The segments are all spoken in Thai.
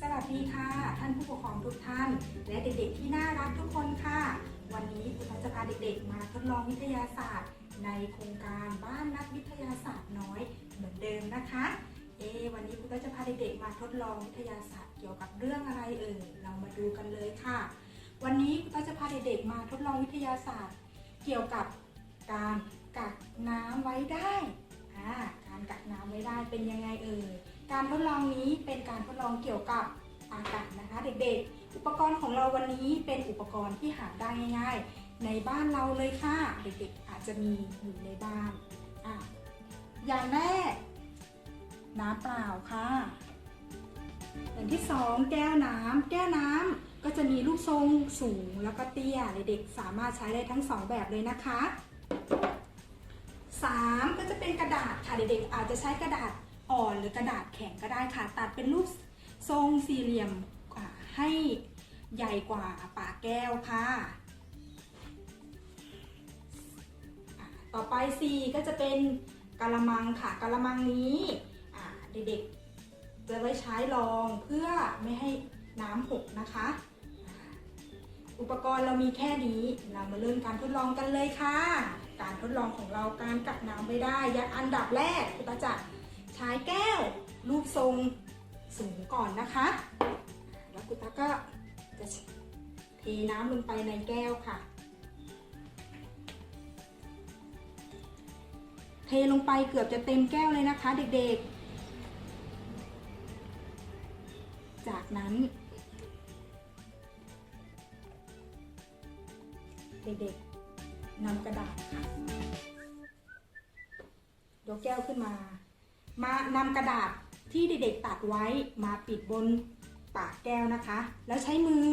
สวัสดีค่ะ ท่านผู้ปกครองทุกท่าน และเด็กๆที่น่ารักทุกคนค่ะ วันนี้ครูพัชจะพาเด็กๆ มาทดลองวิทยาศาสตร์ ในโครงการบ้านนักวิทยาศาสตร์น้อยเหมือนเดิมนะคะ เอ วันนี้ครูก็จะพาเด็กๆ มาทดลองวิทยาศาสตร์เกี่ยวกับเรื่องอะไรเอ่ยเรามาดูกันเลยค่ะ วันนี้ครูก็จะพาเด็กๆมาทดลองวิทยาศาสตร์ เกี่ยวกับการกักน้ำไว้ได้อ่าการกักน้ำไว้ได้เป็นยังไงเอ่ย การทดลองนี้เป็นการทดลองเกี่ยวกับอากาศนะคะ เด็กๆ อุปกรณ์ของเราวันนี้เป็นอุปกรณ์ที่หาได้ง่าย ๆ ในบ้านเราเลยค่ะ เด็กๆ อาจจะมีอยู่ในบ้านอะอย่างแรกน้ำเปล่าค่ะ อย่างที่สองแก้วน้ำแก้วน้ำก็จะมีรูปทรงสูงแล้วก็เตี้ยเด็กๆสามารถใช้ได้ทั้งสองแบบเลยนะคะสามก็จะเป็นกระดาษค่ะเด็กๆอาจจะใช้กระดาษ อ่อนหรือกระดาษแข็งก็ได้ค่ะ ตัดเป็นรูปทรงสี่เหลี่ยมให้ใหญ่กว่าปากแก้วค่ะ ต่อไป C ก็จะเป็นกะละมังค่ะกะละมังนี้เด็กๆจะไว้ใช้รองเพื่อไม่ให้น้ำหกนะคะ อุปกรณ์เรามีแค่นี้ เรามาเริ่มการทดลองกันเลยค่ะ การทดลองของเราการกักน้ำไว้ได้ยัดอันดับแรกคุณตาจะใช้แก้ว รูปทรงสูงก่อนนะคะ แล้วคุณตาก็จะเทน้ำลงไปในแก้วค่ะ เทลงไปเกือบจะเต็มแก้วเลยนะคะ เด็กๆ จากนั้น เด็กๆนำกระดาษค่ะยกแก้วขึ้นมา มานำกระดาษที่เด็กๆตัดไว้มาปิดบนปากแก้วนะคะ แล้วใช้มือ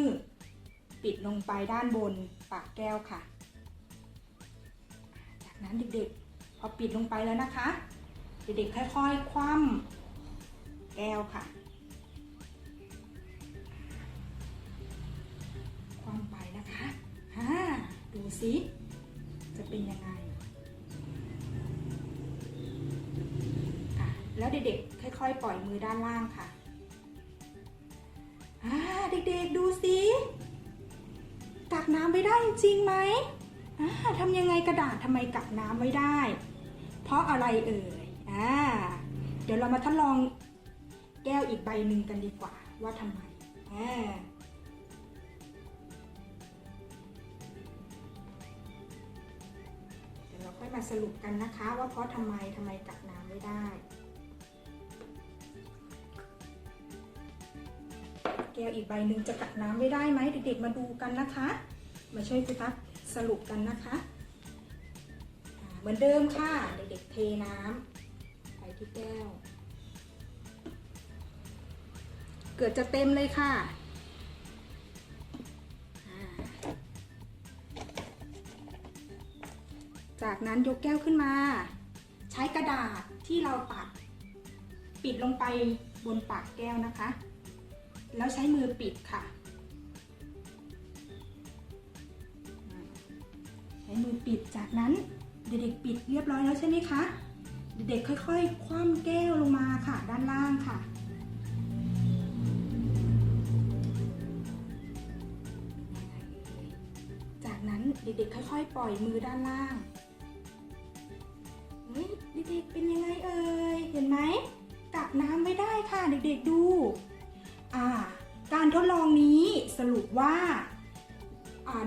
ปิดลงไปด้านบนปากแก้วค่ะ จากนั้นเด็กๆ พอปิดลงไปแล้วนะคะ เด็กๆ ค่อยๆ คว่ำแก้วค่ะ คว่ำไปนะคะฮ่าดูสิ จะเป็นยังไง แล้วเด็กๆ ค่อยๆ ปล่อยมือด้านล่างค่ะอาเด็กๆดูสิกักน้ำไว้ได้จริงไหมอาทำยังไงกระดาษทำไมกักน้ำไว้ได้ เพราะอะไรเอ่ยอ่าเดี๋ยวเรามาทดลองแก้วอีกใบหนึ่งกันดีกว่าว่าทำไมอ่าเดี๋ยวเราค่อยมาสรุปกันนะคะ ว่าเพราะทำไมทำไมกักน้ำไม่ได้ ก้วอีกใบหนึ่งจะกักน้ำไม่ได้ไหมเด็กๆมาดูกันนะคะ มาช่วยคุณตั๊กสรุปกันนะคะ เหมือนเดิมค่ะเด็กๆเทน้ำไปที่แก้ว เกือบจะเต็มเลยค่ะจากนั้นยกแก้วขึ้นมา ใช้กระดาษที่เราตัด ปิดลงไปบนปากแก้วนะคะ แล้วใช้มือปิดค่ะ ใช้มือปิดจากนั้นเด็กๆปิดเรียบร้อยแล้วใช่ไหมคะ เด็กๆค่อยๆ คว่ำแก้วลงมาค่ะ ด้านล่างค่ะ จากนั้นเด็กๆค่อยๆ ปล่อยมือด้านล่างเฮ้ยเด็กๆเป็นยังไงเอ่ย เห็นไหมกักน้ำไม่ได้ค่ะเด็กๆดู การทดลองนี้สรุปว่า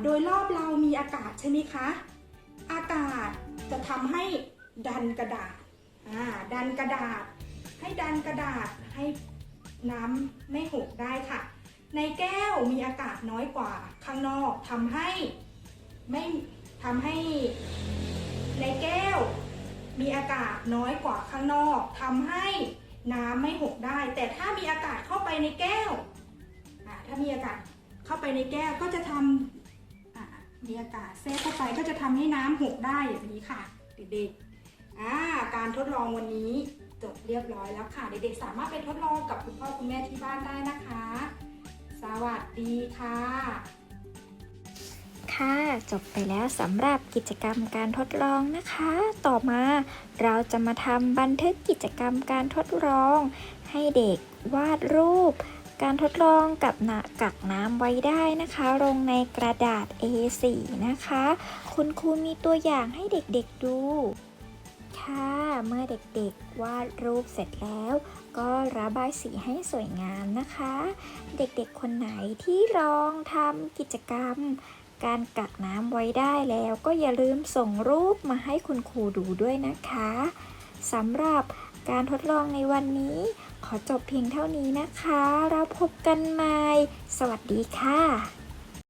โดยรอบเรามีอากาศใช่ไหมคะ อากาศจะทำให้ดันกระดาษ ดันกระดาษ ให้ดันกระดาษให้น้ำไม่หกได้ค่ะ ในแก้วมีอากาศน้อยกว่าข้างนอกทำให้ไม่ทำให้ในแก้วมีอากาศน้อยกว่าข้างนอกทำให้ น้ำไม่หกได้ แต่ถ้ามีอากาศเข้าไปในแก้วถ้ามีอากาศเข้าไปในแก้วก็จะทำอ่ามีอากาศแทรกเข้าไปก็จะทำให้น้ำหกได้อย่างนี้ค่ะ เด็กๆการทดลองวันนี้จบเรียบร้อยแล้วค่ะ เด็กๆสามารถไปทดลองกับคุณพ่อคุณแม่ที่บ้านได้นะคะ สวัสดีค่ะ ค่ะ จบไปแล้วสำหรับกิจกรรมการทดลองนะคะ ต่อมาเราจะมาทำบันทึกกิจกรรมการทดลอง ให้เด็กวาดรูป การทดลองกับหนะกักน้ำไว้ได้นะคะ ลงในกระดาษ A4 นะคะ คุณครูมีตัวอย่างให้เด็กๆดูค่ะเมื่อเด็กๆวาดรูปเสร็จแล้ว ก็ระบายสีให้สวยงามนะคะ เด็กๆคนไหนที่ลองทำกิจกรรม การกักน้ำไว้ได้แล้วก็อย่าลืมส่งรูปมาให้คุณครูดูด้วยนะคะสำหรับการทดลองในวันนี้ ขอจบเพียงเท่านี้นะคะ เราพบกันใหม่ สวัสดีค่ะ